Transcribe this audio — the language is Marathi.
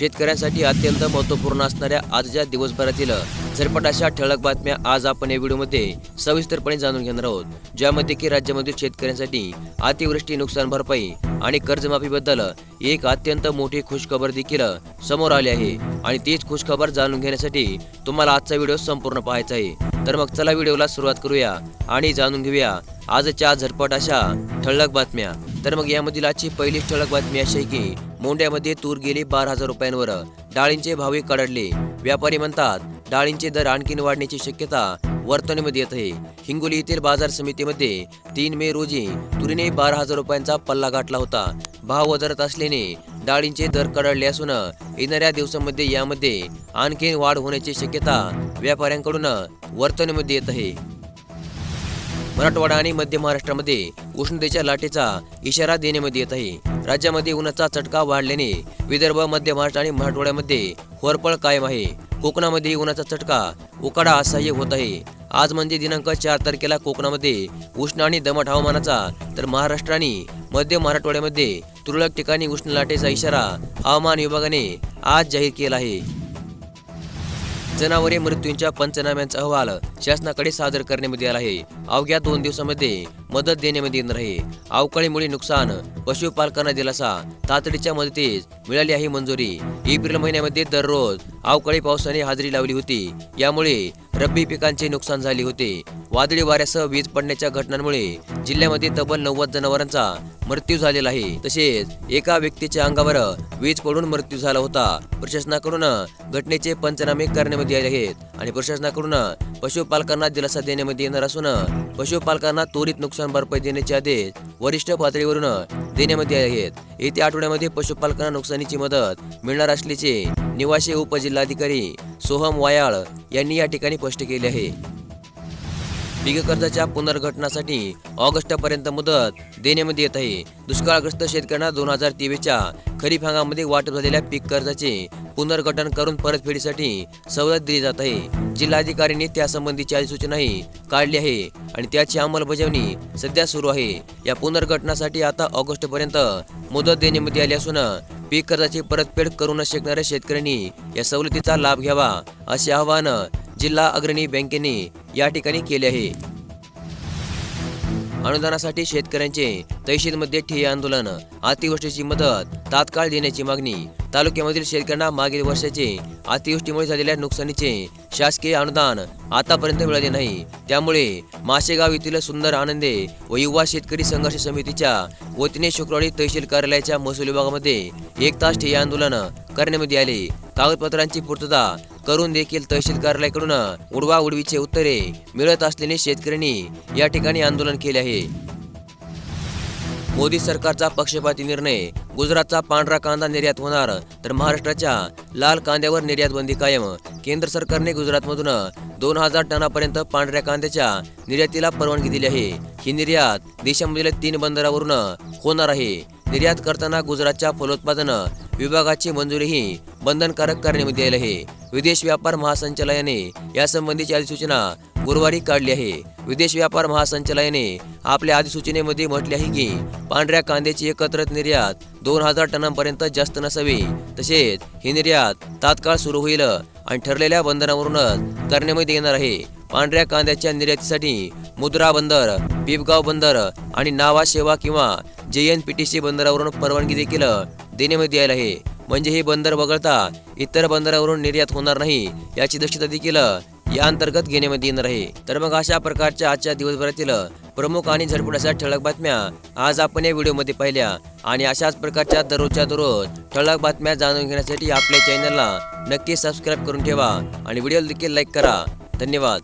शेतकऱ्यांसाठी अत्यंत महत्त्वपूर्ण असणाऱ्या आजच्या दिवसभरातील झरपट अशा ठळक बातम्या आज आपण या व्हिडिओमध्ये सविस्तरपणे जाणून घेणार आहोत. ज्यामध्ये की राज्यामधील शेतकऱ्यांसाठी अतिवृष्टी नुकसान भरपाई आणि कर्जमाफीबद्दल एक अत्यंत मोठी खुशखबर देखील समोर आली आहे. आणि तीच खुशखबर जाणून घेण्यासाठी तुम्हाला आजचा व्हिडिओ संपूर्ण पाहायचा आहे. तर मग चला व्हिडिओला सुरुवात करूया आणि जाणून घेऊया आजच्या झटपट अशा ठळक बातम्या. तर मग यामधील आजची पहिलीच ठळक बातमी अशी आहे की मोंड्यामध्ये तूर गेली बारा हजार रुपयांवर. डाळींचे भावही कडाडले. व्यापारी म्हणतात डाळींचे दर आणखीन वाढण्याची शक्यता वर्तवणीमध्ये येत. आहे हिंगोली येथील बाजार समितीमध्ये तीन मे रोजी तुरीने बारा हजार रुपयांचा पल्ला गाठला होता. भाव वधारत असल्याने डाळींचे दर कडाडले असून येणाऱ्या दिवसांमध्ये यामध्ये आणखीन वाढ होण्याची शक्यता व्यापाऱ्यांकडून वर्तवणीमध्ये येत आहे. मराठवाडा आणि मध्य महाराष्ट्रामध्ये उष्णतेच्या लाटेचा इशारा देण्यामध्ये येत आहे. राज्यामध्ये उन्हाचा चटका वाढल्याने विदर्भ मध्य महाराष्ट्र आणि मराठवाड्यामध्ये होरपळ कायम आहे. कोकणामध्ये उन्हाचा चटका उकाडा असह्य होत आहे. आज म्हणजे दिनांक चार तारखेला कोकणामध्ये उष्ण आणि दमट हवामानाचा तर महाराष्ट्र आणि मध्य मराठवाड्यामध्ये तुरळक ठिकाणी उष्ण लाटेचा इशारा हवामान विभागाने आज जाहीर केला आहे. जनावरे मृत्यूंच्या पंचनाम्यांचा अहवाल शासनाकडे सादर करण्यामध्ये आला आहे. अवघ्या दोन दिवसामध्ये मदत देण्यामध्ये येणार आहे. अवकाळीमुळे नुकसान पशुपालकांना दिलासा तातडीच्या मदतीस मिळाली आहे मंजुरी. एप्रिल महिन्यामध्ये दररोज अवकाळी पावसाने हजेरी लावली होती. यामुळे रब्बी पिकांचे नुकसान झाले होते. वादळी वाऱ्यासह वीज पडण्याच्या घटनांमुळे जिल्ह्यामध्ये तब्बल नव्वद जनावरांचा मृत्यू झालेला आहे. तसेच एका व्यक्तीच्या अंगावर वीज पडून मृत्यू झाला होता. प्रशासनाकडून घटनेचे पंचनामे करण्यामध्ये आले आहेत आणि प्रशासनाकडून पशुपालकांना दिलासा देण्यामध्ये येणार असून पशुपालकांना त्वरित नुकसान भरपाई देण्याचे आदेश वरिष्ठ पातळीवरून देण्यामध्ये आले आहेत. येत्या आठवड्यामध्ये पशुपालकांना नुकसानीची मदत मिळणार असल्याचे निवासी उपजिल्हाधिकारी सोहम वायाळ यांनी या ठिकाणी स्पष्ट केले आहे. पीक कर्जाच्या पुनर्गठनासाठी ऑगस्टपर्यंत मुदत देण्यामध्ये येत आहे. दुष्काळग्रस्त शेतकऱ्यांना दोन हजार तेवीसच्या खरीप हंगामध्ये वाटप झालेल्या पीक कर्जाचे पुनर्गठन करून परतफेडीसाठी सवलत दिली जात आहे. जिल्हाधिकाऱ्यांनी त्यासंबंधीची अधिसूचनाही काढली आहे आणि त्याची अंमलबजावणी सध्या सुरू आहे. या पुनर्गठनासाठी आता ऑगस्टपर्यंत मुदत देण्यामध्ये आली असून पीक कर्जाची परतफेड करू न शकणाऱ्या शेतकऱ्यांनी या सवलतीचा लाभ घ्यावा असे आवाहन जिल्हा अग्रणी बँकेने या ठिकाणी केले आहे. अनुदानासाठी शेतकऱ्यांचे तहसीलमध्ये ठिय्या आंदोलन. अतिवृष्टीची मदत तात्काळ देण्याची मागणी. तालुक्यामधील शेतकऱ्यांना मागील वर्षाचे अतिवृष्टीमुळे झालेल्या नुकसानीचे शासकीय अनुदान आतापर्यंत मिळाले नाही. त्यामुळे माशेगाव येथील सुंदर आनंदे व युवा शेतकरी संघर्ष समितीच्या वतीने शुक्रवारी तहसील कार्यालयाच्या महसूल विभागामध्ये एक तास ठिय्या आंदोलन करण्यामध्ये आले. कागदपत्रांची पूर्तता करून देखील तहसील कार्यालयाकडून उडवा उडवीचे उत्तरे मिळत असल्याने शेतकऱ्यांनी या ठिकाणी आंदोलन केले आहे. मोदी सरकारचा पक्षपाती निर्णय गुजरातचा पांढरा कांदा निर्यात होणार तर महाराष्ट्राच्या लाल कांद्यावर निर्यात बंदी कायम. केंद्र सरकारने गुजरातमधून दोन हजार टनापर्यंत पांढऱ्या कांद्याच्या निर्यातीला परवानगी दिली आहे. ही निर्यात देशामधील तीन बंदरावरून होणार आहे. निर्यात करताना गुजरातच्या फलोत्पादन विभागाची मंजुरीही बंधनकारक करण्यामध्ये आली आहे. विदेश व्यापार महासंचालयाने यासंबंधीची अधिसूचना गुरुवारी काढली आहे. विदेश व्यापार महासंचालयाने आपल्या अधिसूचनेमध्ये म्हटले आहे की पांढऱ्या कांद्याची एकत्रित निर्यात दोन हजार टनांपर्यंत जास्त नसावी. तसेच ही निर्यात तात्काळ सुरू होईल आणि ठरलेल्या बंदरावरूनच करण्यामध्ये येणार आहे. पांढऱ्या कांद्याच्या निर्यातीसाठी मुद्रा बंदर पिपगाव बंदर आणि नावा सेवा किंवा J N P T C बंदरावरून परवानगी देखील देण्यामध्ये आली आहे. म्हणजे हे बंदर वगळता इतर बंदरावरून निर्यात होणार नाही याची दक्षता देखील या अंतर्गत घेण्यामध्ये येणार आहे. तर मग अशा प्रकारच्या आजच्या दिवसभरातील प्रमुख आणि झडपट अशा ठळक बातम्या आज आपण या व्हिडिओमध्ये पाहिल्या. आणि अशाच प्रकारच्या दररोजच्या दररोज ठळक बातम्या जाणून घेण्यासाठी आपल्या चॅनलला नक्की सबस्क्राईब करून ठेवा. आणि व्हिडिओ देखील लाईक करा. धन्यवाद.